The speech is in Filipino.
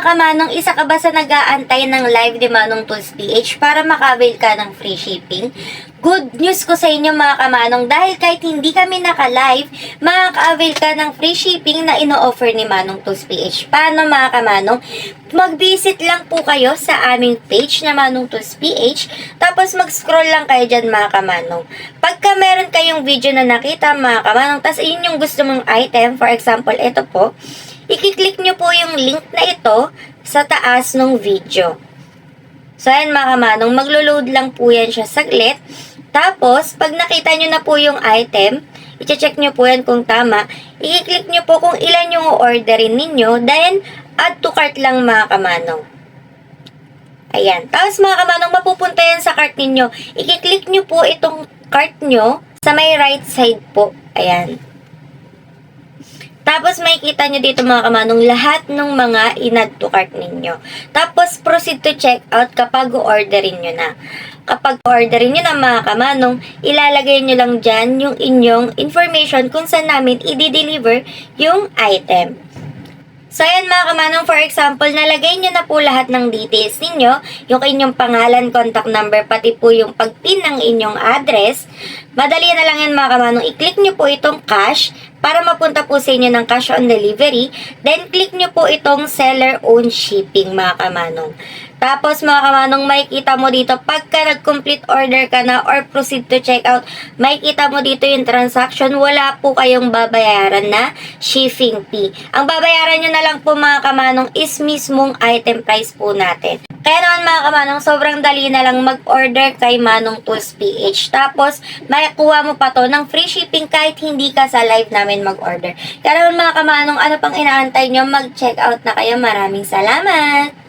mga kamanong, isa ka ba sa nag-aantay ng live ni Manong Tools PH para makabil ka ng free shipping? Good news ko sa inyo mga kamanong dahil kahit hindi kami naka-live, makaka-avail ka ng free shipping na ino-offer ni Manong Tools PH. Paano mga kamanong? Mag-visit lang po kayo sa aming page na Manong Tools PH, tapos mag-scroll lang kayo dyan mga kamanong. Pagka meron kayong video na nakita mga kamanong, tas yun yung gusto mong item, for example, ito po, i-click nyo po yung link na ito sa taas ng video. So, ayan mga kamanong, maglo-load lang po yan siya saglit. Tapos, pag nakita nyo na po yung item, i-check nyo po yan kung tama. I-click nyo po kung ilan yung orderin ninyo. Then, add to cart lang mga kamanong. Ayan. Tapos mga kamanong, mapupunta yan sa cart ninyo. I-click nyo po itong cart nyo sa may right side po. Ayan. Tapos makikita nyo dito mga kamanong lahat ng mga inad to cart ninyo. Tapos proceed to check out kapag orderin nyo na. Kapag orderin nyo na mga kamanong, ilalagay nyo lang dyan yung inyong information kung saan namin i-deliver yung item. So, ayan mga kamanong, for example, nalagay nyo na po lahat ng details ninyo, yung inyong pangalan, contact number, pati po yung pagpin ng inyong address. Madali na lang yan mga kamanong, i-click nyo po itong cash para mapunta po sa inyo ng cash on delivery. Then, click nyo po itong seller own shipping mga kamanong. Tapos mga kamanong, makikita mo dito, pagka nag-complete order ka na or proceed to checkout, makikita mo dito yung transaction, wala po kayong babayaran na shipping fee. Ang babayaran nyo na lang po mga kamanong is mismong item price po natin. Kaya naman mga kamanong, sobrang dali na lang mag-order kay Manong Tools PH. Tapos, makuha mo pa to ng free shipping kahit hindi ka sa live namin mag-order. Kaya naman mga kamanong, ano pang inaantay nyo, mag-check out na kayo. Maraming salamat!